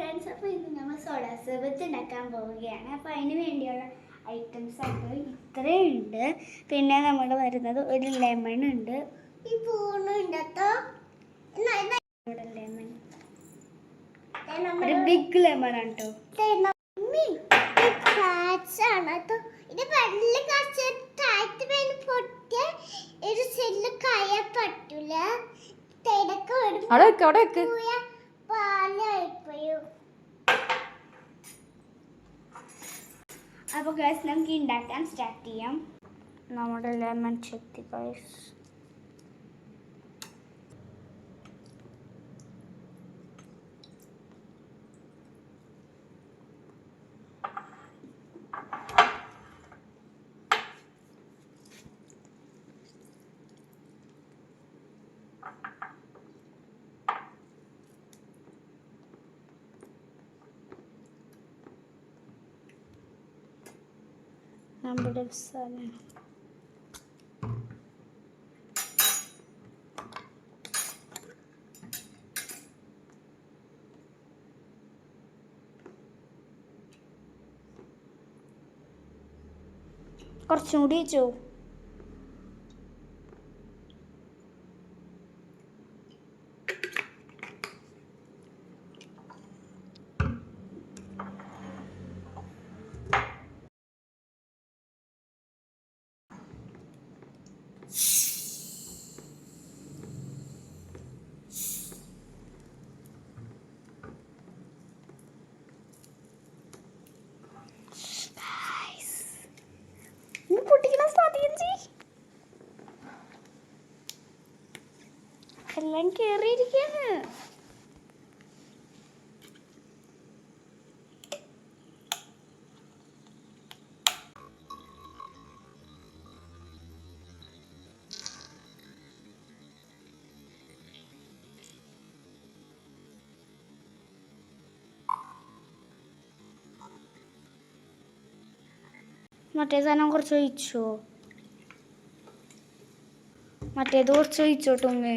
Friends അപ്പോൾ ഇന്ന് നമ്മൾ സോഡാ സർബത്ത് ഉണ്ടാക്കാൻ പോവുകയാണ്. അപ്പോൾ അതിന് വേണ്ടിയുള്ള ഐറ്റംസ് ആയിട്ട് ഇത്രയുണ്ട് പിന്നെ നമ്മൾ വരുന്നത് ഒരു ലെമൺ ഉണ്ട്. ഈ പൂണുണ്ടോ ലെമൺ ഒരു ബിഗ് ലെമൺ ആണ് കേട്ടോ. ഇത് വെള്ള കുറച്ച് താഴത്ത് വേണ്ടി പൊട്ടിയ ഒരു സെല്ല് കയ പറ്റൂല. തിടക്ക് ഒരു അവിടെ വെക്ക് അവിടെ വെക്ക് അപ്പോൾ ഗൈസ് നമുക്ക് ഉണ്ടാക്കാൻ സ്റ്റാർട്ട് ചെയ്യാം. നമ്മുടെ ലെമൺ ചെത്തി ഗൈസ് നമ്മുടെ സ്ഥലം കുറച്ചും കൂടി വെച്ചോ എല്ലാം കേറിയിരിക്കാണ് മറ്റേ സാധനം കുറച്ച് ഒഴിച്ചോ? മറ്റേത് കുറച്ച് ഒഴിച്ചോട്ടുമ്മേ